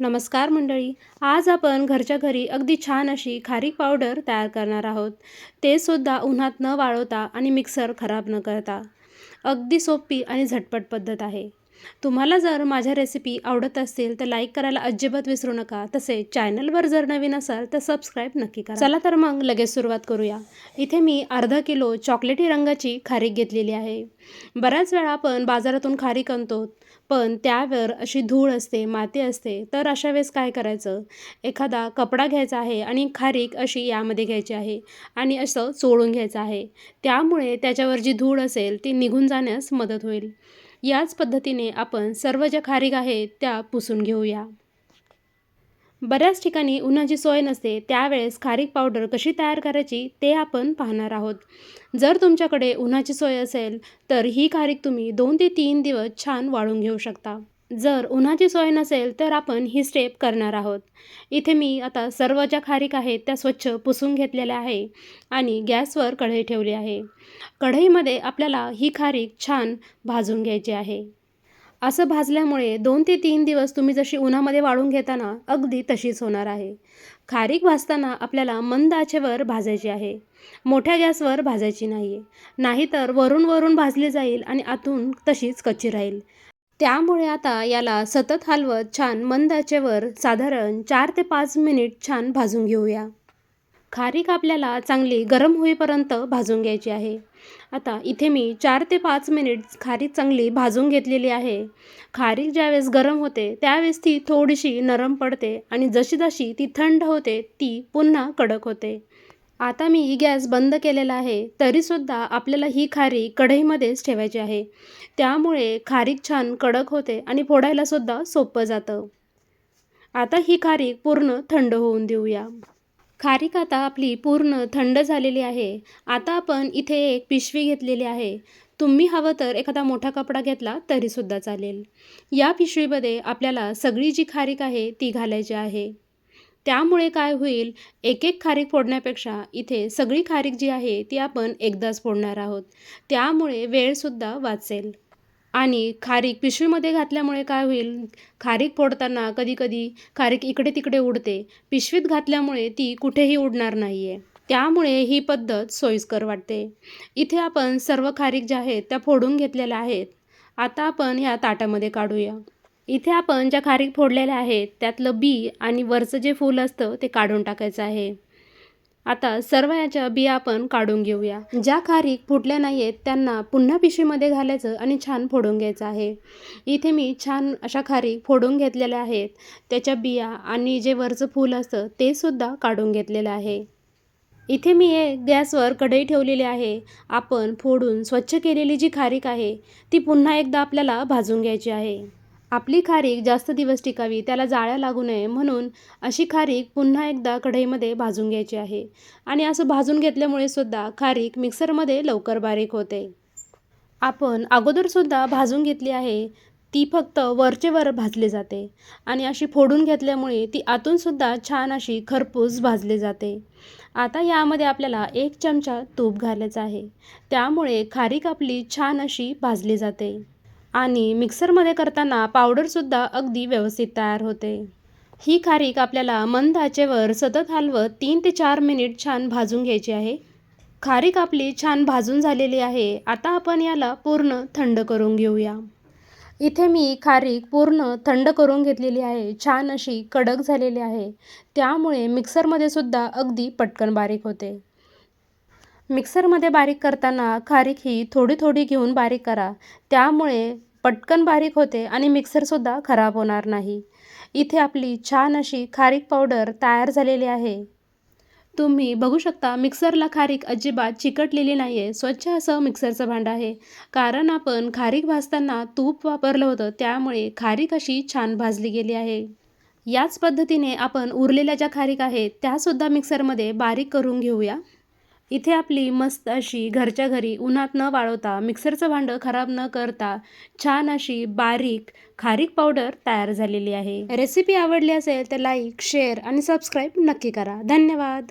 नमस्कार मंडळी आज आपण घरच्या घरी अगदी छान अशी खारीक पावडर तयार करणार आहोत. ते सुद्धा उन्हात न वाळवता आणि मिक्सर खराब न करता. अगदी सोपी आणि झटपट पद्धत आहे. तुम्हाला जर माझ्या रेसिपी आवडत असतील तर लाईक करायला अजिबात विसरू नका. तसेच चॅनलवर जर नवीन असाल तर सबस्क्राईब नक्की करा. चला तर मग लगेच सुरुवात करूया. इथे मी अर्धा किलो चॉकलेटी रंगाची खारीक घेतलेली आहे. बऱ्याच वेळा आपण बाजारातून खारीक आणतो पण त्यावर अशी धूळ असते माती असते तर अशा वेळेस काय करायचं? एखादा कपडा घ्यायचा आहे आणि खारीक अशी यामध्ये घ्यायची आहे आणि असं चोळून घ्यायचं आहे. त्यामुळे त्याच्यावर जी धूळ असेल ती निघून जाण्यास मदत होईल. याच पद्धतीने आपण सर्व ज्या खारीक आहेत त्या पुसून घेऊया. बऱ्याच ठिकाणी उन्हाची सोय नसते त्यावेळेस खारीक पावडर कशी तयार करायची ते आपण पाहणार आहोत. जर तुमच्याकडे उन्हाची सोय असेल तर ही खारीक तुम्ही दोन ते तीन दिवस छान वाळून घेऊ शकता. जर उन्हाची सोय नसेल तर आपण ही स्टेप करणार आहोत. इथे मी आता सर्व ज्या खारीक आहेत त्या स्वच्छ पुसून घेतलेल्या आहे आणि गॅसवर कढई ठेवली आहे. कढईमध्ये आपल्याला ही खारीक छान भाजून घ्यायची आहे. असं भाजल्यामुळे दोन ते तीन दिवस तुम्ही जशी उन्हामध्ये वाळून घेताना अगदी तशीच होणार आहे. खारीक भाजताना आपल्याला मंद आचेवर भाजायची आहे. मोठ्या गॅसवर भाजायची नाही आहे नाहीतर वरून वरून भाजली जाईल आणि आतून तशीच कच्ची राहील. त्यामुळे आता याला सतत हलवत छान मंद आचेवर साधारण चार ते पाच मिनिट छान भाजून घेऊया. खारीक आपल्याला चांगली गरम होईपर्यंत भाजून घ्यायची आहे. आता इथे मी चार ते पाच मिनिट खारीक चांगली भाजून घेतलेली आहे. खारीक ज्यावेळेस गरम होते त्यावेळेस ती थोडीशी नरम पडते आणि जशी जशी ती थंड होते ती पुन्हा कडक होते. आता मी गॅस बंद केलेला आहे तरीसुद्धा आपल्याला ही खारीक कढईमध्येच ठेवायची आहे. त्यामुळे खारीक छान कडक होते आणि फोडायलासुद्धा सोपं जातं. आता ही खारीक पूर्ण थंड होऊन देऊया. खारीक आता आपली पूर्ण थंड झालेली आहे. आता आपण इथे एक पिशवी घेतलेली आहे. तुम्ही हवं तर एखादा मोठा कपडा घेतला तरीसुद्धा चालेल. या पिशवीमध्ये आपल्याला सगळी जी खारीक आहे ती घालायची आहे. त्यामुळे काय होईल? एक एक खारीक फोडण्यापेक्षा इथे सगळी खारीक जी आहे ती आपण एकदाच फोडणार आहोत. त्यामुळे वेळसुद्धा वाचेल. आणि खारीक पिशवीमध्ये घातल्यामुळे काय होईल? खारीक फोडताना कधीकधी खारीक इकडे तिकडे उडते. पिशवीत घातल्यामुळे ती कुठेही उडणार नाही आहे त्यामुळे ही पद्धत सोयीस्कर वाटते. इथे आपण सर्व खारीक ज्या आहेत त्या फोडून घेतलेल्या आहेत. आता आपण ह्या ताटामध्ये काढूया. इथे आपण ज्या खारीक फोडलेल्या आहेत त्यातलं बी आणि वरचं जे फूल असतं ते काढून टाकायचं आहे. आता सर्व याच्या बिया आपण काढून घेऊया. ज्या खारीक फुटल्या नाही आहेत त्यांना पुन्हा पिशवीमध्ये घालायचं आणि छान फोडून घ्यायचं आहे. इथे मी छान अशा खारीक फोडून घेतलेल्या आहेत. त्याच्या बिया आणि जे वरचं फूल असतं ते सुद्धा काढून घेतलेलं आहे. इथे मी हे गॅसवर कढई ठेवलेली आहे. आपण फोडून स्वच्छ केलेली जी खारीक आहे ती पुन्हा एकदा आपल्याला भाजून घ्यायची आहे. आपली खारीक जास्त दिवस टिकावी त्याला जाळ्या लागू नये म्हणून अशी खारीक पुन्हा एकदा कढईमध्ये भाजून घ्यायची आहे. आणि असं भाजून घेतल्यामुळे सुद्धा खारीक मिक्सरमध्ये लवकर बारीक होते. आपण अगोदरसुद्धा भाजून घेतली आहे ती फक्त वरचे वर भाजली जाते. आणि अशी फोडून घेतल्यामुळे ती आतूनसुद्धा छान अशी खरपूस भाजली जाते. आता यामध्ये आपल्याला एक चमचा तूप घालायचं आहे. त्यामुळे खारीक आपली छान अशी भाजली जाते. आणि मिक्सरमध्ये करताना पावडरसुद्धा अगदी व्यवस्थित तयार होते. ही खारीक आपल्याला मंद आचेवर सतत हलवत तीन ते चार मिनिट छान भाजून घ्यायची आहे. खारीक आपली छान भाजून झालेली आहे. आता आपण याला पूर्ण थंड करून घेऊया. इथे मी खारीक पूर्ण थंड करून घेतलेली आहे. छान अशी कडक झालेली आहे. त्यामुळे मिक्सरमध्ये सुद्धा अगदी पटकन बारीक होते. मिक्सरमध्ये बारीक करताना खारीक ही थोडी थोडी घेऊन बारीक करा. त्यामुळे पटकन बारीक होते आणि मिक्सरसुद्धा खराब होणार नाही. इथे आपली छान अशी खारीक पावडर तयार झालेली आहे. तुम्ही बघू शकता मिक्सरला खारीक अजिबात चिकटलेली नाही आहे स्वच्छ असं मिक्सरचं भांडं आहे. कारण आपण खारीक भाजताना तूप वापरलं होतं त्यामुळे खारीक अशी छान भाजली गेली आहे. याच पद्धतीने आपण उरलेल्या ज्या खारीक आहेत त्यासुद्धा मिक्सरमध्ये बारीक करून घेऊया. इथे आपली मस्त अशी घरच्या घरी उन्हात न वाळवता मिक्सरचं भांडं खराब न करता छान अशी बारीक खारीक पावडर तयार झालेली आहे. रेसिपी आवडली असेल तर लाईक शेअर आणि सबस्क्राईब नक्की करा. धन्यवाद.